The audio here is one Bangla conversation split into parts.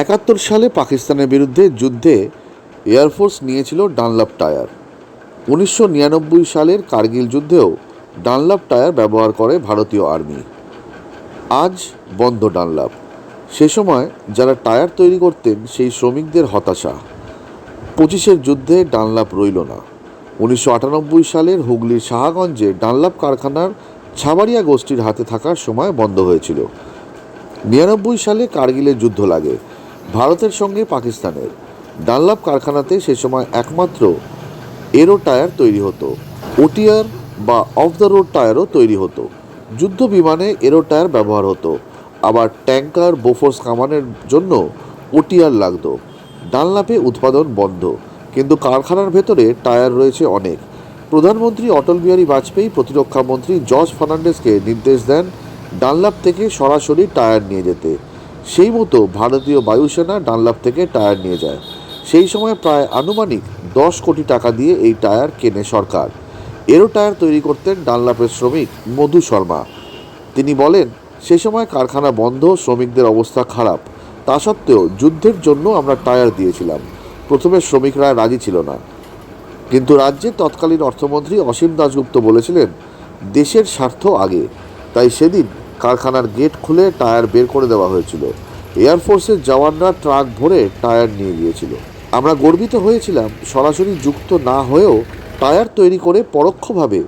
একাত্তর সালে পাকিস্তানের বিরুদ্ধে যুদ্ধে এয়ারফোর্স নিয়েছিল ডানলাপ টায়ার উনিশশো নিরানব্বই সালের কার্গিল যুদ্ধেও ডানলাপ টায়ার ব্যবহার করে ভারতীয় আর্মি। আজ বন্ধ ডানলাপ সে সময় যারা টায়ার তৈরি করতেন, সেই শ্রমিকদের হতাশা। পঁচিশের যুদ্ধে ডানলাপ রইল না। উনিশশো আটানব্বই সালের হুগলির সাহাগঞ্জে ডানলাপ কারখানার ছাবাড়িয়া গোষ্ঠীর হাতে থাকার সময় বন্ধ হয়েছিল। নিরানব্বই সালে কার্গিলের যুদ্ধ লাগে। ভারতের সঙ্গে পাকিস্তানের। ডানলাপ কারখানাতে সে সময় একমাত্র এরো টায়ার তৈরি হতো। ওটিআর বা অফ দ্য রোড টায়ারও তৈরি হতো। যুদ্ধ বিমানে এরো টায়ার ব্যবহার হতো। আবার ট্যাঙ্কার, বোফোর্স কামানের জন্য ওটিআর লাগতো। ডানলাপে উৎপাদন বন্ধ, কিন্তু কারখানার ভেতরে টায়ার রয়েছে অনেক। প্রধানমন্ত্রী অটল বিহারী বাজপেয়ী, প্রতিরক্ষা মন্ত্রী জর্জ ফার্নান্ডেসকে নির্দেশ দেন ডানলাপ থেকে সরাসরি টায়ার নিয়ে যেতে। সেই মতো ভারতীয় বায়ুসেনা ডানলাপ থেকে টায়ার নিয়ে যায়। সেই সময় প্রায় আনুমানিক দশ কোটি টাকা দিয়ে এই টায়ার কেনে সরকার। এরো টায়ার তৈরি করতেন ডানলাপের শ্রমিক মধু শর্মা। তিনি বলেন, সে সময় কারখানা বন্ধ, শ্রমিকদের অবস্থা খারাপ। তা সত্ত্বেও যুদ্ধের জন্য আমরা টায়ার দিয়েছিলাম। প্রথমে শ্রমিকরা রাজি ছিল না। কিন্তু রাজ্যের তৎকালীন অর্থমন্ত্রী অসীম দাশগুপ্ত বলেছিলেন, দেশের স্বার্থ আগে। তাই সেদিন কারখানার গেট খুলে টায়ার বের করে দেওয়া হয়েছিল। এয়ারফোর্সের জওয়ানরা ট্রাক ভরে টায়ার নিয়ে গিয়েছিল। আমরা গর্বিত হয়েছিলাম সরাসরি যুক্ত না হয়েও টায়ার তৈরি করে পরোক্ষভাবে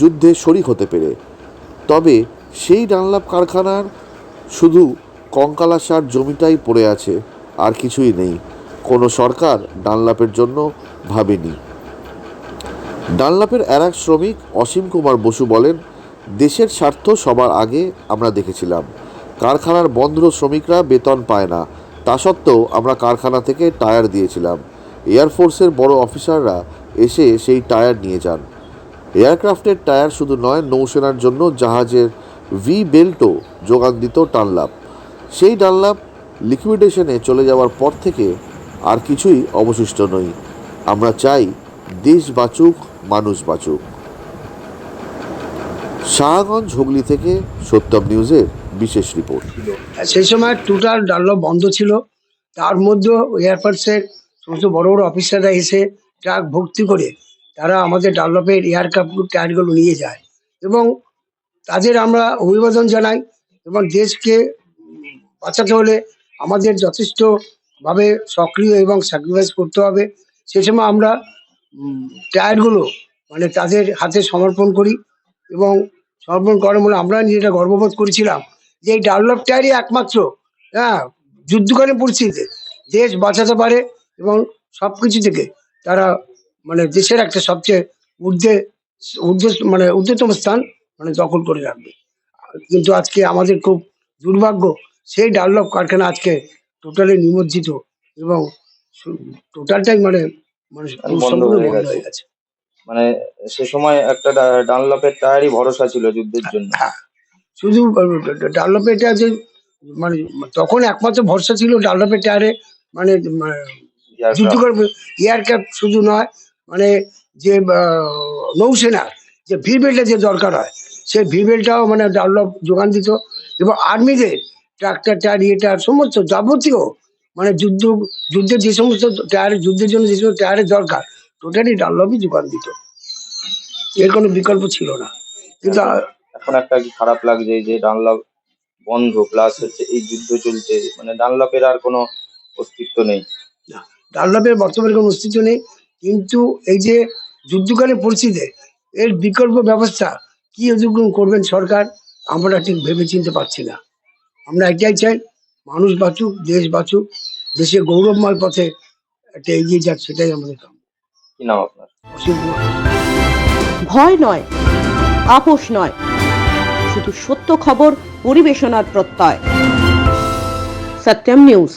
যুদ্ধে শরিক হতে পেরে। তবে সেই ডানলাপ কারখানার শুধু কঙ্কালাসার জমিটাই পড়ে আছে, আর কিছুই নেই। কোনো সরকার ডানলাপের জন্য ভাবেনি। ডানলাপের আর এক শ্রমিক অসীম কুমার বসু বলেন দেশের স্বার্থ সবার আগে আমরা দেখেছিলাম। কারখানার বন্ধ শ্রমিকরা বেতন পায় না। তা সত্ত্বেও আমরা কারখানা থেকে টায়ার দিয়েছিলাম। এয়ারফোর্সের বড় অফিসাররা এসে সেই টায়ার নিয়ে যান। এয়ারক্রাফটের টায়ার শুধু নয়, নৌসেনার জন্য জাহাজের ভি বেল্টও যোগান দিত ডানলাপ সেই ডানলাপ লিকুইডেশনে চলে যাওয়ার পর থেকে আর কিছুই অবশিষ্ট নই আমরা চাই, দেশ বাঁচুক, মানুষ বাঁচুক। শাহগঞ্জ হুগলি থেকে সত্যম নিউজের বিশেষ রিপোর্ট। সেই সময় টোটাল ডানলপ বন্ধ ছিল। তার মধ্যে এয়ারফোর্সের সমস্ত বড় বড় অফিসাররা এসে ট্রাক ভর্তি করে তারা আমাদের ডানলপের এয়ারক্রাফট টায়ারগুলো নিয়ে যায়। এবং তাদের আমরা অভিবাদন জানাই এবং দেশকে বাঁচাতে হলে আমাদের যথেষ্টভাবে সক্রিয় এবং স্যাক্রিফাইস করতে হবে। সে সময় আমরা টায়ারগুলো মানে তাদের হাতে সমর্পণ করি। এবং সমর্পণ করার মূলে আমরা নিজেরা গর্ববোধ করেছিলাম যে এই ডানলপ টায়ারই একমাত্র হ্যাঁ যুদ্ধকালীন পরিস্থিতিতে দেশ বাঁচাতে পারে এবং সব কিছু থেকে তারা মানে দেশের একটা সবচেয়ে ঊর্ধ্বে ঊর্ধ্ব মানে ঊর্ধ্বতম স্থান মানে দখল করে রাখবে। কিন্তু আজকে আমাদের খুব দুর্ভাগ্য সেই ডানলপ কারখানা আজকে টোটালি নিমজ্জিত এবং টোটালটাই মানে মানে সম্পূর্ণ বন্ধ হয়ে গেছে। মানে সে সময় একটা ডা- ডানলপের টায়ারই ভরসা ছিল যুদ্ধের জন্য হ্যাঁ শুধু ডানলপের টায়ার যে মানে তখন একমাত্র ভরসা ছিল ডানলপের টায়ারে মানে মানে Aircraft। যুদ্ধকর এয়ারক্রাফট শুধু নয় মানে যে আহ, নৌসেনা যে ভিবেলটা যে দরকার হয় সেই ভিবেলটাও মানে ডানলপ যোগান দিত এবং আর্মিদের ট্রাক্টর টায়ার ইয়ে টায়ার সমস্ত যাবতীয় মানে যুদ্ধ যুদ্ধের যে সমস্ত টায়ার যুদ্ধের জন্য যে সমস্ত টায়ারের দরকার টোটালি ডানলপই যোগান দিত এর কোনো বিকল্প ছিল না। কিন্তু এখন একটা খারাপ লাগছে যে ডানলপ বন্ধ প্লাস হচ্ছে এই যুদ্ধ চলছে মানে ডানলপের আর কোনো অস্তিত্ব নেই। ডানলপের বর্তমানে কোনো অস্তিত্ব নেই কিন্তু এই যে যুদ্ধকালে পরিস্থিতি এর বিকল্প ব্যবস্থা কি উদ্যোগ করবেন সরকার আমরা ঠিক ভেবে চিনতে পারছি না। আমরা এটাই চাই মানুষ বাঁচুক দেশ বাঁচুক দেশের গৌরবময় পথে একটা এগিয়ে যাক সেটাই আমাদের কাম। কি নাম আপনার? ভয় নয় আপোষ নয় শুধু সত্য খবর পরিবেশনার প্রত্যয়। সত্যম নিউজ।